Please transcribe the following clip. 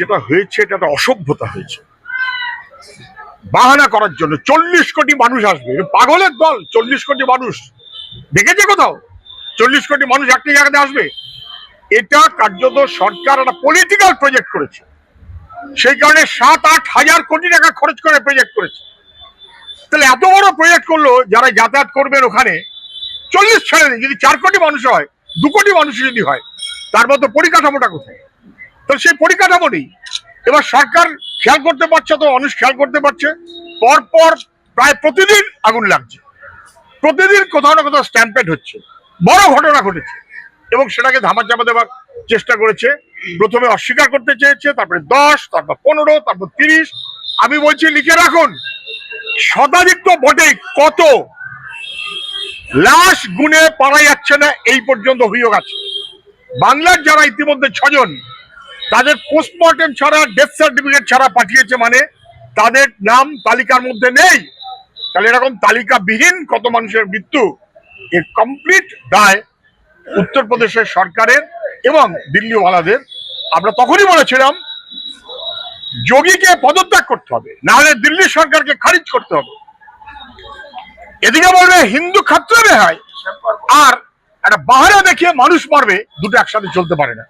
যেটা হয়েছে, এটা একটা অসভ্যতা হয়েছে। বাহানা করার জন্য চল্লিশ কোটি মানুষ আসবে। পাগলের দল, চল্লিশ কোটি মানুষ। দেখেছে কোথাও? চল্লিশ কোটি মানুষ একটি জায়গাতে আসবে। এটা কার্যত সরকার একটা পলিটিক্যাল প্রজেক্ট করেছে। সেই কারণে সাত, আট হাজার কোটি টাকা খরচ করে প্রজেক্ট করেছে। তাহলে এত বড় প্রজেক্ট করল, যারা যাতায়াত করবেন ওখানে, চল্লিশ ছেড়ে যদি চার কোটি মানুষ হয়, দু কোটি মানুষ যদি হয়, তার মতো পরিকাঠামোটা কোথায়? তো সেই পরিকাঠামো নেই। এবার সরকার খেয়াল করতে পারছে তো, মানুষ খেয়াল করতে পারছে। পরপর প্রায় প্রতিদিন আগুন লাগছে। প্রতিদিন কোথাও না কোথাও স্ট্যাম্পেড হচ্ছে। বড় ঘটনা ঘটেছে এবং সেটাকে ধামার চাপা দেওয়ার চেষ্টা করেছে। প্রথমে অস্বীকার করতে চেয়েছে, তারপরে দশ, তারপর পনেরো, তারপর তিরিশ। আমি বলছি, লিখে রাখুন শতাধিক তো বটে কত? লাশ গুনে পারা যাচ্ছে না, এই পর্যন্ত অভিযোগ আছে। বাংলার যারা ইতিমধ্যে ছজন তাদের পোস্টমর্টেম ছাড়া ডেথ সার্টিফিকেট ছাড়া পাঠিয়েছে মানে তাদের নাম তালিকার মধ্যে নেই। তাহলে এরকম তালিকাবিহীন কত মানুষের মৃত্যু? এর কমপ্লিট দায় উত্তরপ্রদেশের সরকারের এবং দিল্লিওয়ালাদের। আমরা তখনই বলেছিলাম, যোগীকে পদত্যাগ করতে হবে না হলে দিল্লি সরকারকে খারিজ করতে হবে। এদিকে বলবে, হিন্দু খাত্র হয় আর একটা বাহারা দেখিয়ে মানুষ মারবে, দুটো একসাথে চলতে পারে না।